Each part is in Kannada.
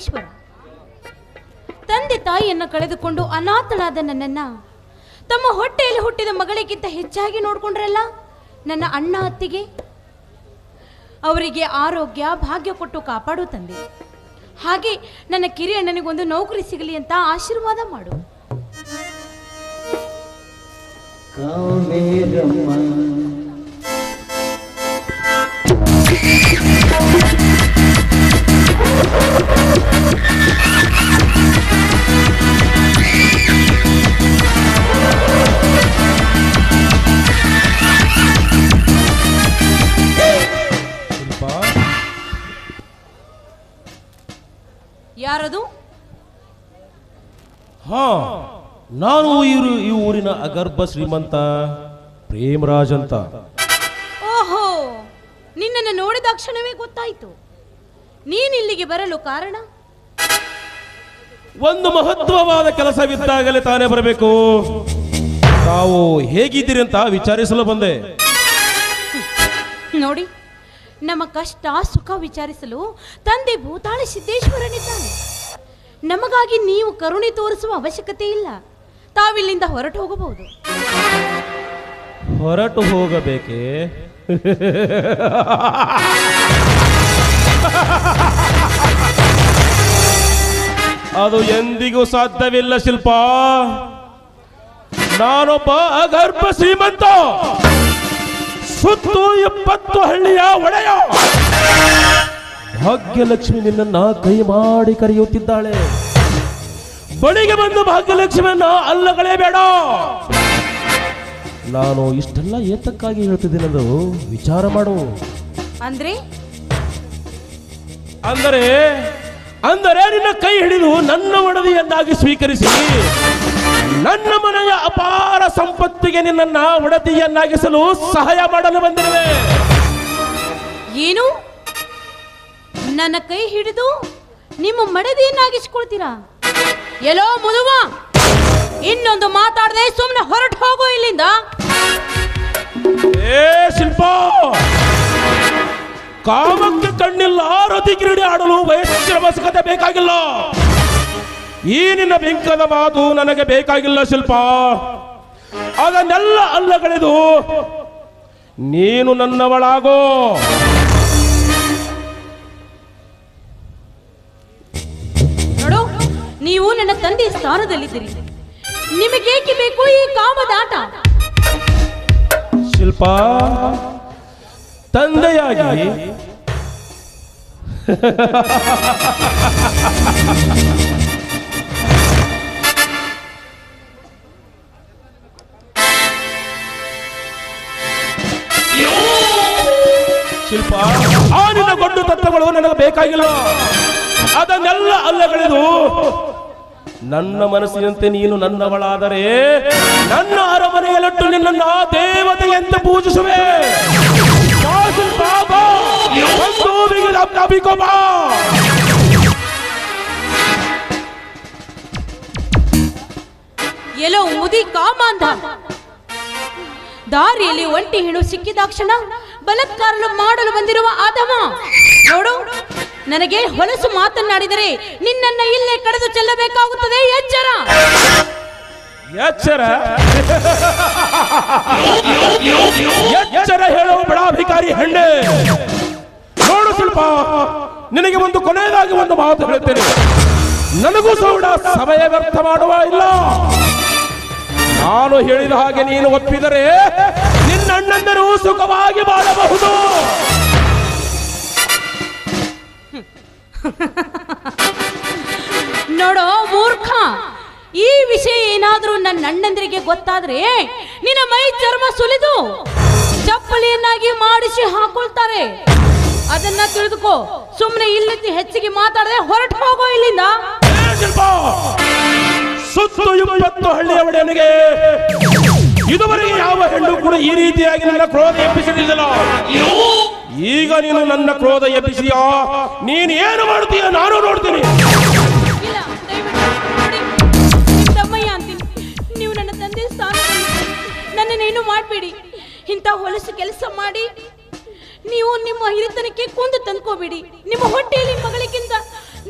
ಸಿದ್ದೇಶ್ವರ ತಂದೆ ತಾಯಿಯನ್ನು ಕಳೆದುಕೊಂಡು ಅನಾಥಳಾದ ನನ್ನನ್ನ ತಮ್ಮ ಹೊಟ್ಟೆಯಲ್ಲಿ ಹುಟ್ಟಿದ ಮಗಳಿಗಿಂತ ಹೆಚ್ಚಾಗಿ ನೋಡಿಕೊಂಡ್ರಲ್ಲ? ನನ್ನ ಅಣ್ಣ ಅತ್ತಿಗೆ? ಅವರಿಗೆ ಆರೋಗ್ಯ, ಭಾಗ್ಯ ಕೊಟ್ಟು ಕಾಪಾಡು ತಂದೆ. ಹಾಗೆ ನನ್ನ ಕಿರಿಯಣ್ಣನಿಗೊಂದು ನೌಕರಿ ಸಿಗಲಿ ಅಂತ ಆಶೀರ್ವಾದ ಮಾಡು. ಕಾವೇರಮ್ಮ ಯಾರದು? ಹಾ ನಾನು ಇವರು ಈ ಊರಿನ ಅಗರ್ಭ ಶ್ರೀಮಂತ ಪ್ರೇಮರಾಜ್ ಅಂತ. ಓಹೋ ನಿನ್ನನ್ನು ನೋಡಿದ ಕ್ಷಣವೇ ಗೊತ್ತಾಯ್ತು. ನೀನಿಲ್ಲಿಗೆ ಬರಲು ಕಾರಣ? ಒಂದು ಮಹತ್ವವಾದ ಕೆಲಸವಿದ್ದಾಗಲೇ ತಾನೇ ಬರಬೇಕು. ತಾವು ಹೇಗಿದ್ದೀರಿ ಅಂತ ವಿಚಾರಿಸಲು ಬಂದೆ. ನೋಡಿ ನಮ್ಮ ಕಷ್ಟ ಸುಖ ವಿಚಾರಿಸಲು ತಂದೆ ಭೂತಾಳ ಸಿದ್ದೇಶ್ವರನಿದ್ದಾನೆ. ನಮಗಾಗಿ ನೀವು ಕರುಣೆ ತೋರಿಸುವ ಅವಶ್ಯಕತೆ ಇಲ್ಲ. ತಾವಿಲ್ಲಿಂದ ಹೊರಟು ಹೋಗಬಹುದು. ಹೊರಟು ಹೋಗಬೇಕೆ? ಅದು ಎಂದಿಗೂ ಸಾಧ್ಯವಿಲ್ಲ ಶಿಲ್ಪ. ನಾನೊಬ್ಬ ಅಗರ್ಭ ಶ್ರೀಮಂತ. ಸುತ್ತು ಇಪ್ಪತ್ತು ಹಳ್ಳಿಯ ಒಡೆಯ. ಭಾಗ್ಯಲಕ್ಷ್ಮಿ ನಿನ್ನ ಕೈ ಮಾಡಿ ಕರೆಯುತ್ತಿದ್ದಾಳೆ. ಬಳಿಗೆ ಬಂದು ಭಾಗ್ಯಲಕ್ಷ್ಮಿಯನ್ನ ಅಲ್ಲಗಳೇ ಬೇಡ. ನಾನು ಇಷ್ಟೆಲ್ಲ ಏತಕ್ಕಾಗಿ ಹೇಳ್ತಿದ್ದೀನದು ವಿಚಾರ ಮಾಡು. ಅಂದ್ರೆ? ಅಂದರೆ ಅಂದರೆ ನಿನ್ನ ಕೈ ಹಿಡಿದು ನನ್ನ ಒಡದಿಯನ್ನಾಗಿ ಸ್ವೀಕರಿಸಿ. ನನ್ನ ಮನೆಯ ಅಪಾರ ಸಂಪತ್ತಿಗೆ ನಿನ್ನನ್ನ ಒಡತಿಯನ್ನಾಗಿಸಲು ಸಹಾಯ ಮಾಡಲು ಬಂದಿರುವೆ. ಏನು? ನನ್ನ ಕೈ ಹಿಡಿದು ನಿಮ್ಮ ಮಡದಿಯನ್ನಾಗಿಸ್ಕೊಳ್ತೀರಾ? ಎಲ್ಲೋ ಮುದುವ ಇನ್ನೊಂದು ಮಾತಾಡದೆ ಸುಮ್ಮನೆ ಹೊರಟು ಹೋಗು ಇಲ್ಲಿಂದ. ಏ ಶಿಲ್ಪ ಕಾಮಕ್ಕೆ ಕಣ್ಣಿಲ್ಲ ರತಿ ಕ್ರೀಡೆ ಆಡಲು ವಯಸ್ಸಿನ ಅವಶ್ಯಕತೆ ಬೇಕಾಗಿಲ್ಲ. ಈ ನಿನ್ನ ಬೆಂಕದ ಮಾತು ನನಗೆ ಬೇಕಾಗಿಲ್ಲ ಶಿಲ್ಪ. ಅದನ್ನೆಲ್ಲ ಅಲ್ಲಗಳೆದು ನೀನು ನನ್ನವಳಾಗೋ. ನೋಡು ನೀವು ನನ್ನ ತಂದೆ ಸ್ಥಾನದಲ್ಲಿದ್ದೀರಿ. ನಿಮಗೇಕೆ ಬೇಕು ಈ ಕಾಮದಾಟ ಶಿಲ್ಪ ತಂದೆಯಾಗಿ. ಶಿಲ್ಪ ಆ ನಿನ್ನ ತತ್ವಗಳು ನನಗೆ ಬೇಕಾಗಿಲ್ಲ. ಅದನ್ನೆಲ್ಲ ಅಲ್ಲಗಳೆದು ನನ್ನ ಮನಸ್ಸಿನಂತೆ ನೀನು ನನ್ನವಳಾದರೆ ನನ್ನ ಅರಮನೆಯಲ್ಲಿಟ್ಟು ನಿನ್ನನ್ನ ದೇವತೆಯಂತೆ ಪೂಜಿಸುವೆ. ಬಾ. ಎಲ್ಲೋ ಮುದಿ ಕಾಮಾಂಧ ದಾರಿಯಲ್ಲಿ ಒಂಟಿ ಹೆಣ್ಣು ಸಿಕ್ಕಿದಾಕ್ಷಣ ಬಲತ್ಕಾರನು ಮಾಡಲು ಬಂದಿರುವ ಆದಮ. ನೋಡು, ನನಗೆ ಹೊಲಸು ಮಾತನಾಡಿದರೆ ನಿನ್ನನ್ನ ಇಲ್ಲೇ ಕಳೆದು ಚೆಲ್ಲಬೇಕಾಗುತ್ತದೆ, ಎಚ್ಚರ. ಎಚ್ಚರ. ಎಚ್ಚರ ಹೇಳೋ ಬಡಾಧಿಕಾರಿ ಹೆಣ್ಣೆ. ನೋಡು ಸ್ವಲ್ಪ ನಿನಗೆ ಒಂದು ಕೊನೆಯದಾಗಿ ಒಂದು ಮಾತು ಹೇಳುತ್ತೇನೆ. ನನಗೂ ಸೌಡ ಸಮಯ ವ್ಯರ್ಥ ಮಾಡುವ ಇಲ್ಲ. ನಾನು ಹೇಳಿದ ಹಾಗೆ ನೀನು ಒಪ್ಪಿದರೆ ನಿನ್ನ ಅಣ್ಣಂದರು ಸುಖವಾಗಿ ಬಾಳಬಹುದು. ನೋಡೋ ಮೂರ್ಖ. ಈ ವಿಷಯ ಏನಾದರೂ ನನ್ನ ಅಣ್ಣಂದಿರಿಗೆ ಗೊತ್ತಾದ್ರೆ ನಿನ್ನ ಮೈ ಚರ್ಮ ಸುಲಿದು ಚಪ್ಪಲಿಯನ್ನಾಗಿ ಮಾಡಿಸಿ ಹಾಕೊಳ್ತಾರೆ. ಅದನ್ನ ತಿಳಿದುಕೋ. ಸುಮ್ಮನೆ ಇಲ್ಲಿ ಹೆಚ್ಚಿಗೆ ಮಾತಾಡದೆ ಹೊರಟು ಹೋಗೋ ಇಲ್ಲಿಂದ. ಸುತ್ತು ಇದುವರೆಗೆ ಯಾವ ಹೆಣ್ಣು ಕೂಡ ಈ ರೀತಿಯಾಗಿ ನನ್ನ ಕ್ರೋಧ ಎಬ್ಬಿಸಲಿಲ್ಲ ಈಗ ನೀನು ನನ್ನ ಕ್ರೋಧ ಎಬ್ಬಿಸಿಯಾ? ನೀನು ಏನು ಮಾಡ್ತೀಯ ನಾನು ನೋಡ್ತೀನಿ. ನನ್ನನ್ನೇನು ಮಾಡಬೇಡಿ? ಇಂಥ ಹೊಲಸು ಕೆಲಸ ಮಾಡಿ ನೀವು ನಿಮ್ಮ ಹಿರಿತನಕ್ಕೆ ಕುಂದು ತಂದ್ಕೋಬೇಡಿ. ನಿಮ್ಮ ಹೊಟ್ಟೆಯಲ್ಲಿ ಮಗಳಿಗಿಂತ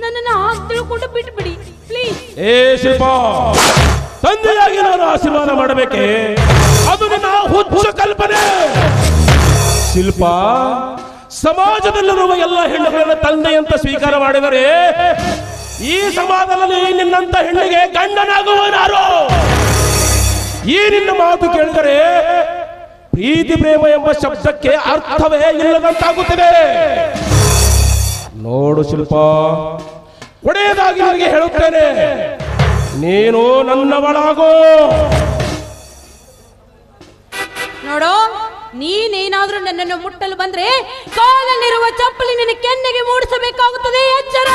ನನ್ನನ್ನು ಹಾಗೆ ತಿಳ್ಕೊಂಡು ಬಿಟ್ಬಿಡಿ. ಪ್ಲೀಸ್ ಏ ಶಿಲ್ಪಾ, ತಂದೆಯಾಗಿ ನಾನು ಆಶೀರ್ವಾದ ಮಾಡಬೇಕೆ? ಅದು ನನ್ನ ಹುಚ್ಚ ಕಲ್ಪನೆ. ಶಿಲ್ಪ, ಸಮಾಜದಲ್ಲಿರುವ ಎಲ್ಲ ಹೆಣ್ಣುಗಳನ್ನ ತಂದೆ ಅಂತ ಸ್ವೀಕಾರ ಮಾಡಿದರೆ ಈ ಸಮಾಜದಲ್ಲಿ ನಿನ್ನಂತ ಹೆಣ್ಣಿಗೆ ಗಂಡನಾಗುವನಾರು ಈ ನಿನ್ನ ಮಾತು ಕೇಳಿದರೆ, ಪ್ರೀತಿ, ಪ್ರೇಮ ಎಂಬ ಶಬ್ದಕ್ಕೆ ಅರ್ಥವೇ ಇಲ್ಲದಂತಾಗುತ್ತದೆ. ನೋಡು ಶಿಲ್ಪ ಒಡೆಯದಾಗಿ ನನಗೆ ಹೇಳುತ್ತೇನೆ, ನೀನು ನನ್ನವಳಾಗೋ. ನೋಡು, ನೀನೇನಾದ್ರೂ ನನ್ನನ್ನು ಮುಟ್ಟಲು ಬಂದ್ರೆ, ಕಾಲಲ್ಲಿರುವ ಚಪ್ಪಲಿ ನಿನ್ನ ಕೆನ್ನೆಗೆ ಮೂಡಿಸಬೇಕಾಗುತ್ತದೆ, ಎಚ್ಚರ.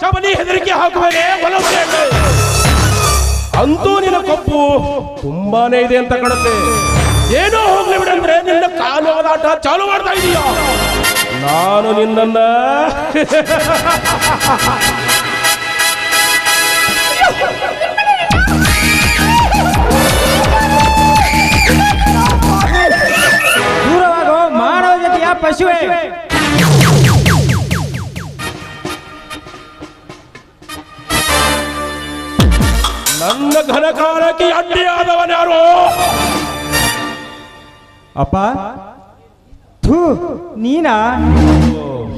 ಚಪ್ಪಲಿ ಹೆದರಿಕೆ ಹಾಕುವನೆ. ಅಂತೂ ನಿನ್ನ ಕೊಪ್ಪು ತುಂಬಾನೇ ಇದೆ ಅಂತ ಕಾಣುತ್ತೆ. ಏನೋ ಹೋಗ್ಲಿ ಬಿಡಂದ್ರೆ ನಿನ್ನ ಕಾಲು ಆಟ ಚಾಲು ಮಾಡ್ತಾ ಇದೀಯ? ನಾನು ನಿನ್ನ ದೂರವಾಗೋ ಮಾನವ ಜೊತೆಯ ಪಶುವೆ. ನನ್ನ ಅಡ್ಡಿಯಾದವನ ಅಡ್ಡಿಯಾದವನ್ಯಾರು ಅಪ್ಪ ಥೂ ನೀನಾ?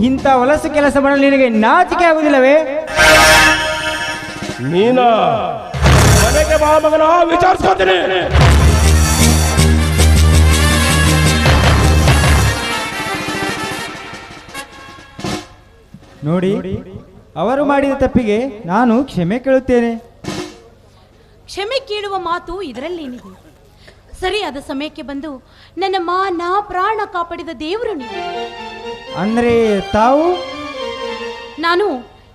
ಇಂಥ ವಲಸೆ ಕೆಲಸ ಮಾಡಲು ನಿನಗೆ ನಾಚಿಕೆ ಆಗುದಿಲ್ಲವೇ ನೀನ? ಮನೆಗೆ ಬಾ ಮಗನ ವಿಚಾರಿಸ್ಕೊತೀನಿ. ನೋಡಿ ಅವರು ಮಾಡಿದ ತಪ್ಪಿಗೆ ನಾನು ಕ್ಷಮೆ ಕೇಳುತ್ತೇನೆ. ಕ್ಷಮೆ ಕೇಳುವ ಮಾತು ಇದರಲ್ಲೇನಿದೆ? ಸರಿಯಾದ ಸಮಯಕ್ಕೆ ಬಂದು ನನ್ನ ಮಾನ ಪ್ರಾಣ ಕಾಪಾಡಿದ ದೇವರು ನೀವು ಅಂದ್ರೆ ತಾವು? ನಾನು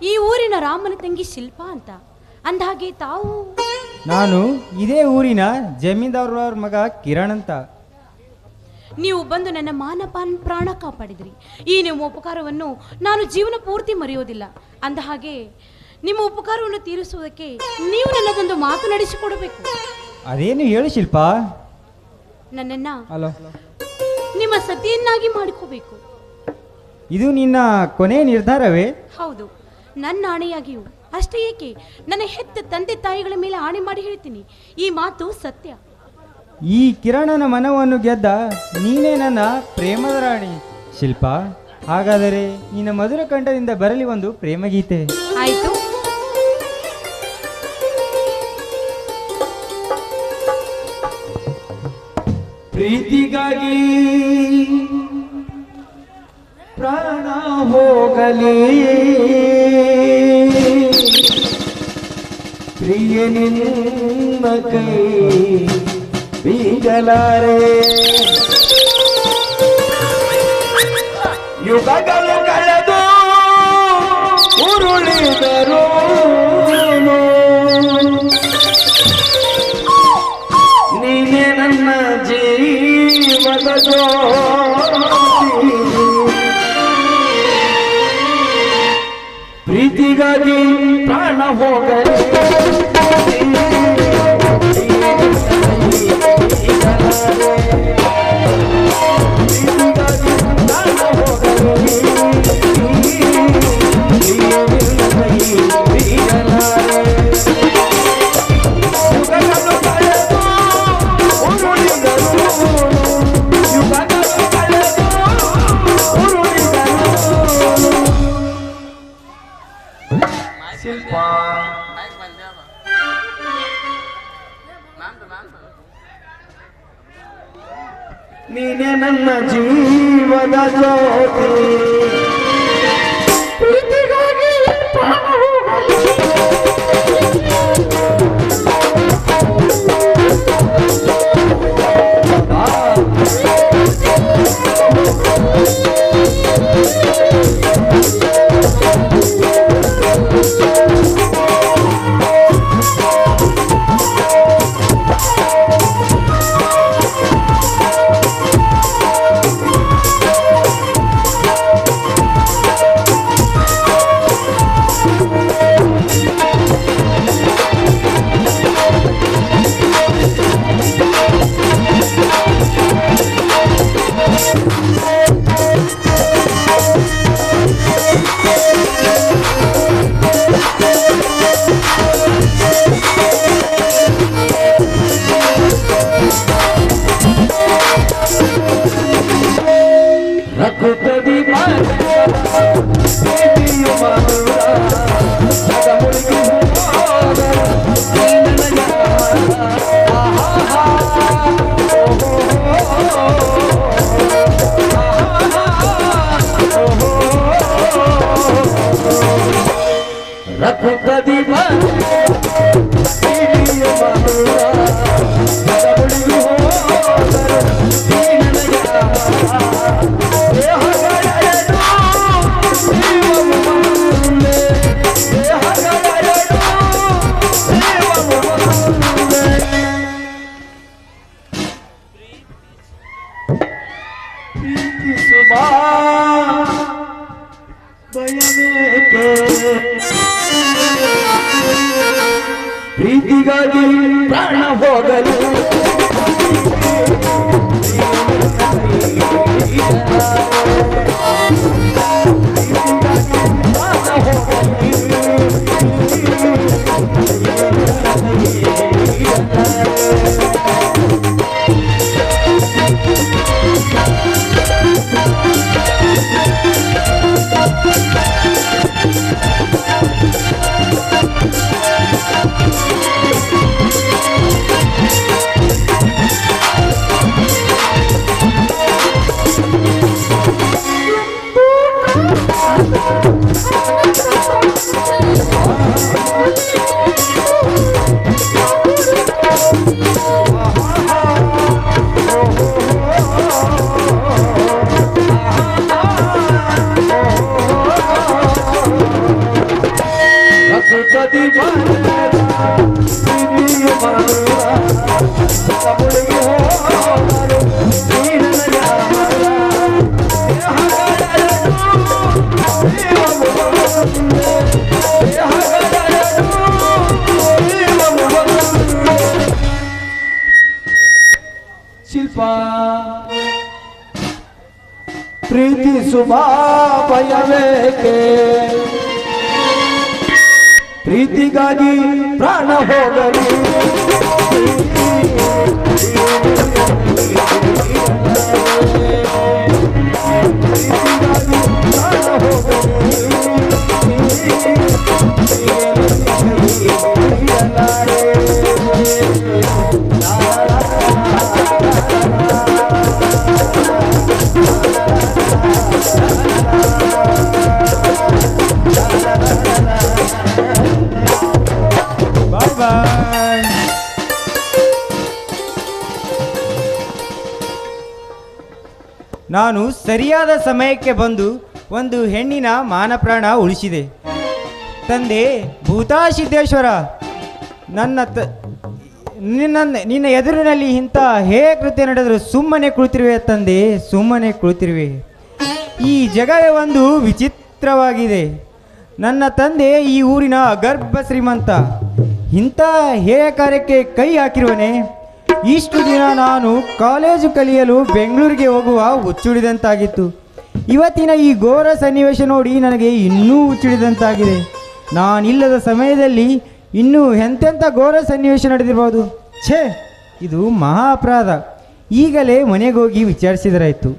ಈ ಊರಿನ ರಾಮನ ತಂಗಿ ಶಿಲ್ಪ ಅಂತ. ಅಂದಹಾಗೆ ತಾವು? ನಾನು ಇದೇ ಊರಿನ ಜಮೀನ್ದಾರವ್ರ ಮಗ ಕಿರಣ್ ಅಂತ. ನೀವು ಬಂದು ನನ್ನ ಮಾನಪಾನ್ ಪ್ರಾಣ ಕಾಪಾಡಿದ್ರಿ. ಈ ನಿಮ್ಮ ಉಪಕಾರವನ್ನು ನಾನು ಜೀವನ ಪೂರ್ತಿ ಮರೆಯೋದಿಲ್ಲ. ಅಂದಹಾಗೆ ನಿಮ್ಮ ಉಪಕಾರವನ್ನು ತೀರಿಸುವುದಕ್ಕೆ ನೀವು ನನ್ನದೊಂದು ಮಾತು ನಡೆಸಿಕೊಡಬೇಕು. ಅದೇನು ಹೇಳಿ ಶಿಲ್ಪ? ನನ್ನನ್ನ ಅಲೋ ನಿಮ್ಮ ಸತಿಯನ್ನಾಗಿ ಮಾಡಿಕೋಬೇಕು. ಇದು ನಿನ್ನ ಕೊನೆಯ ನಿರ್ಧಾರವೇ? ಹೌದು. ನನ್ನ ಆಣೆಯಾಗಿಯೂ. ಅಷ್ಟೇ ಏಕೆ? ನನ್ನ ಹೆತ್ತ ತಂದೆ ತಾಯಿಗಳ ಮೇಲೆ ಆಣೆ ಮಾಡಿ ಹೇಳ್ತೀನಿ. ಈ ಮಾತು ಸತ್ಯ. ಈ ಕಿರಣನ ಮನವನ್ನು ಗೆದ್ದ ನೀನೇ ನನ್ನ ಪ್ರೇಮದ ರಾಣಿ ಶಿಲ್ಪ. ಹಾಗಾದರೆ ನಿನ್ನ ಮಧುರ ಕಂಠದಿಂದ ಬರಲಿ ಒಂದು ಪ್ರೇಮಗೀತೆ. ಆಯ್ತು. ಪ್ರೀತಿಗಾಗಿ ಪ್ರಾಣ ಹೋಗಲಿ. ಪ್ರಿಯ ನಿನ್ನ ಕೈ ಬೀಗಲಾರೆ. ಯುಗಗಳು ಕಳೆದು ಉರುಳಿದರು. ನೀನೇ ನನ್ನ ಜೀವದ ಪ್ರೀತಿಗಾಗಿ ಪ್ರಾಣ ಹೋಗಲಿ. ಜೀವದ ಪ್ರೀತಿಗಾಗಿ ಪ್ರಾಣ ಹೋಗಲು. ಶಿಲ್ಪ ಪ್ರೀತಿ ಸುಮಾ ಭಯವೇಕೆ ಪ್ರೀತಿಗಾಗಿ ಪ್ರಾಣ ಹೋಗಲಿ ಬಾಯ್ ನಾನು ಸರಿಯಾದ ಸಮಯಕ್ಕೆ ಬಂದು ಒಂದು ಹೆಣ್ಣಿನ ಮಾನಪ್ರಾಣ ಉಳಿಸಿದೆ. ತಂದೆ, ಭೂತಾಸಿದ್ದೇಶ್ವರ, ನನ್ನ ತ, ನಿನ್ನ ನಿನ್ನ ಎದುರಿನಲ್ಲಿ ಇಂಥ ಹೇ ಕೃತ್ಯ ನಡೆದರೂ ಸುಮ್ಮನೆ ಕುಳಿತಿರುವೆ ತಂದೆ, ಸುಮ್ಮನೆ ಕುಳಿತಿರುವೆ. ಈ ಜಗವೇ ಒಂದು ವಿಚಿತ್ರವಾಗಿದೆ. ನನ್ನ ತಂದೆ ಈ ಊರಿನ ಅಗರ್ಭ ಶ್ರೀಮಂತ ಇಂಥ ಹೇಯ ಕಾರ್ಯಕ್ಕೆ ಕೈ ಹಾಕಿರುವನೆ. ಇಷ್ಟು ದಿನ ನಾನು ಕಾಲೇಜು ಕಲಿಯಲು ಬೆಂಗಳೂರಿಗೆ ಹೋಗುವ ಹುಚ್ಚುಡಿದಂತಾಗಿತ್ತು ಇವತ್ತಿನ ಈ ಘೋರ ಸನ್ನಿವೇಶ ನೋಡಿ ನನಗೆ ಇನ್ನೂ ಹುಚ್ಚುಳಿದಂತಾಗಿದೆ. ನಾನಿಲ್ಲದ ಸಮಯದಲ್ಲಿ ಇನ್ನೂ ಎಂತೆಂಥ ಘೋರ ಸನ್ನಿವೇಶ ನಡೆದಿರ್ಬೋದು? ಛೇ, ಇದು ಮಹಾ ಅಪರಾಧ ಈಗಲೇ ಮನೆಗೋಗಿ ವಿಚಾರಿಸಿದರಾಯಿತು.